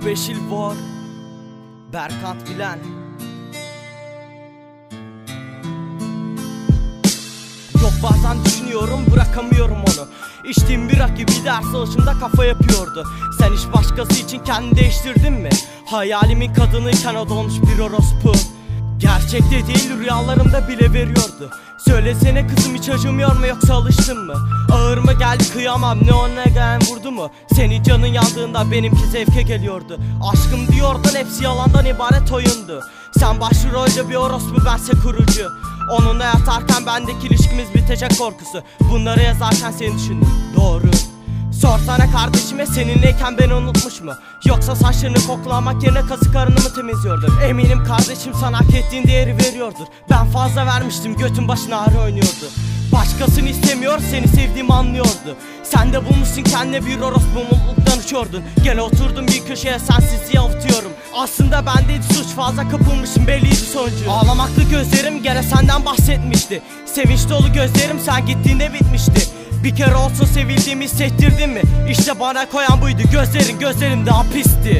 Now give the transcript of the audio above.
Special War Berkant Bilen. Yok bazen düşünüyorum bırakamıyorum onu. İçtiğim bir bir ders alışında kafa yapıyordu. Sen hiç başkası için kendini değiştirdin mi? Hayalimin kadınıyken o dolmuş bir orospu Gerçekte değil rüyalarımda bile veriyordu. Söylesene kızım hiç acımıyor mu yoksa alıştın mı? Ağır mı geldi kıyamam. Ne ona gelen vurdu mu? Senin canın yandığında benimki zevke geliyordu. Aşkım diyordun hepsi yalandan ibaret oyundu. Sen başrolde bir orospu bense kurucu. Onunla yatarken bendeki ilişkimiz bitecek korkusu. Bunları yazarken seni düşündüm. Doğru Sorsana kardeşime seninleyken beni unutmuş mu? Yoksa saçlarını koklamak yerine kazık karnını mı temizliyordun? Eminim kardeşim sana hak ettiğin değeri veriyordur. Ben fazla vermiştim götün başına ağrı oynuyordu. Başkasını istemiyor seni sevdiğimi anlıyordu. Sen de bulmuşsun kendine bir orospu mutluluktan uçuyordun Gel oturdum bir köşeye sensizliği avutuyorum Aslında bendeydi suç fazla kapılmışım belliydi sonucu. Ağlamaklı gözlerim gene senden bahsetmişti. Sevinç dolu gözlerim sen gittiğinde bitmişti bir kere olsun sevildiğimi hissettirdin mi? İşte bana koyan buydu gözlerin gözlerim daha pisti